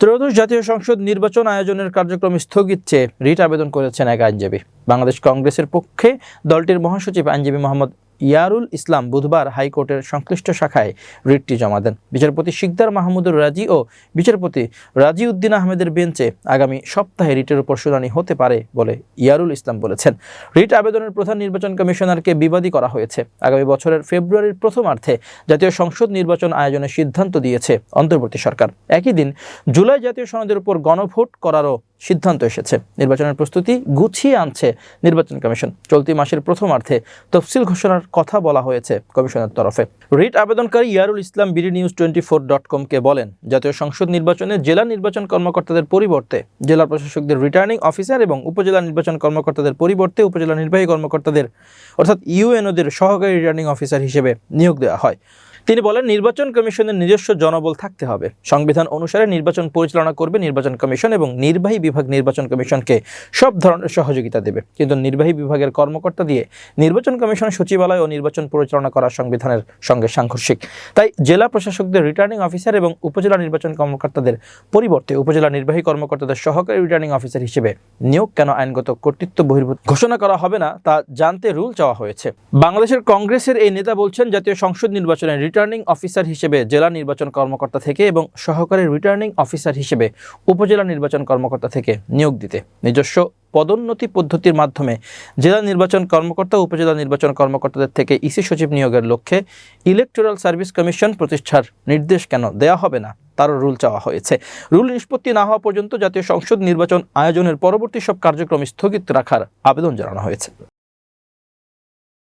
ত্রয়োদশ জাতীয় সংসদ নির্বাচন আয়োজনের কার্যক্রম স্থগিত চেয়ে রিট আবেদন করেছেন এক আইনজীবী। বাংলাদেশ কংগ্রেসের পক্ষে দলটির মহাসচিব আইনজীবী মোহাম্মদ ইয়ারুল ইসলাম বুধবার হাইকোর্টের সংশ্লিষ্ট শাখায় রিটটি জমা দেন। বিচারপতি শিকদার মাহমুদুর রাজি ও বিচারপতি রাজি উদ্দিন আহমেদের বেঞ্চে আগামী সপ্তাহে রিটের উপর শুনানি হতে পারে বলে ইয়ারুল ইসলাম বলেছেন। রিট আবেদনের প্রধান নির্বাচন কমিশনারকে বিবাদী করা হয়েছে। আগামী বছরের ফেব্রুয়ারির প্রথমার্ধে জাতীয় সংসদ নির্বাচন আয়োজনের সিদ্ধান্ত দিয়েছে অন্তর্বর্তী সরকার। একই দিন জুলাই জাতীয় সনদের উপর গণভোট করারও সিদ্ধান্ত এসেছে। নির্বাচনের প্রস্তুতি গুছিয়ে আনছে নির্বাচন কমিশন। চলতি মাসের প্রথমার্ধে তফসিল ঘোষণার কথা বলা হয়েছে কমিশনের তরফে। রিট আবেদনকারী Iarul Islam, BD news twenty four dot কমকে বলেন, জাতীয় সংসদ নির্বাচনে জেলা নির্বাচন কর্মকর্তাদের পরিবর্তে জেলা প্রশাসকদের রিটার্নিং অফিসার এবং উপজেলা নির্বাচন কর্মকর্তাদের পরিবর্তে উপজেলা নির্বাহী কর্মকর্তাদের, অর্থাৎ ইউএনওদের সহকারী রিটার্নিং অফিসার হিসেবে নিয়োগ দেওয়া হয়। তিনি বলেন, নির্বাচন কমিশনের নিজস্ব জনবল থাকতে হবে। সংবিধান অনুসারে নির্বাচন পরিচালনা করবে নির্বাচন কমিশন এবং নির্বাহী বিভাগ নির্বাচন কমিশনকে সব ধরনের সহযোগিতা দেবে। কিন্তু নির্বাহী বিভাগের কর্মকর্তা দিয়ে নির্বাচন কমিশন সচিবালয় ও নির্বাচন পরিচালনা করা সংবিধানের সঙ্গে সাংঘর্ষিক। তাই জেলা প্রশাসকদের, রিটার্নিং অফিসার এবং উপজেলা নির্বাচন কর্মকর্তাদের পরিবর্তে উপজেলা নির্বাহী কর্মকর্তাদের সহকারী রিটার্নিং অফিসার হিসেবে নিয়োগ কেন আইনগত কর্তৃত্ব বহির্ভূত ঘোষণা করা হবে না তা জানতে রুল চাওয়া হয়েছে। বাংলাদেশের কংগ্রেসের এই নেতা বলছেন, জাতীয় সংসদ নির্বাচনে রিটার্নিং অফিসার হিসেবে জেলা নির্বাচন কর্মকর্তা থেকে এবং সহকারী রিটার্নিং অফিসার হিসেবে উপজেলা নির্বাচন কর্মকর্তা থেকে নিয়োগ দিতে। নিজস্ব পদোন্নতি পদ্ধতির মাধ্যমে জেলা নির্বাচন কর্মকর্তা, উপজেলা নির্বাচন কর্মকর্তাদের থেকে ইসি সচিব নিয়োগের লক্ষ্যে ইলেকটোরাল সার্ভিস কমিশন প্রতিষ্ঠার নির্দেশ কেন দেওয়া হবে না? তারও রুল চাওয়া হয়েছে। রুল নিষ্পত্তি না হওয়া পর্যন্ত জাতীয় সংসদ নির্বাচন আয়োজনের পরবর্তী সব কার্যক্রম স্থগিত রাখার আবেদন জানানো হয়েছে।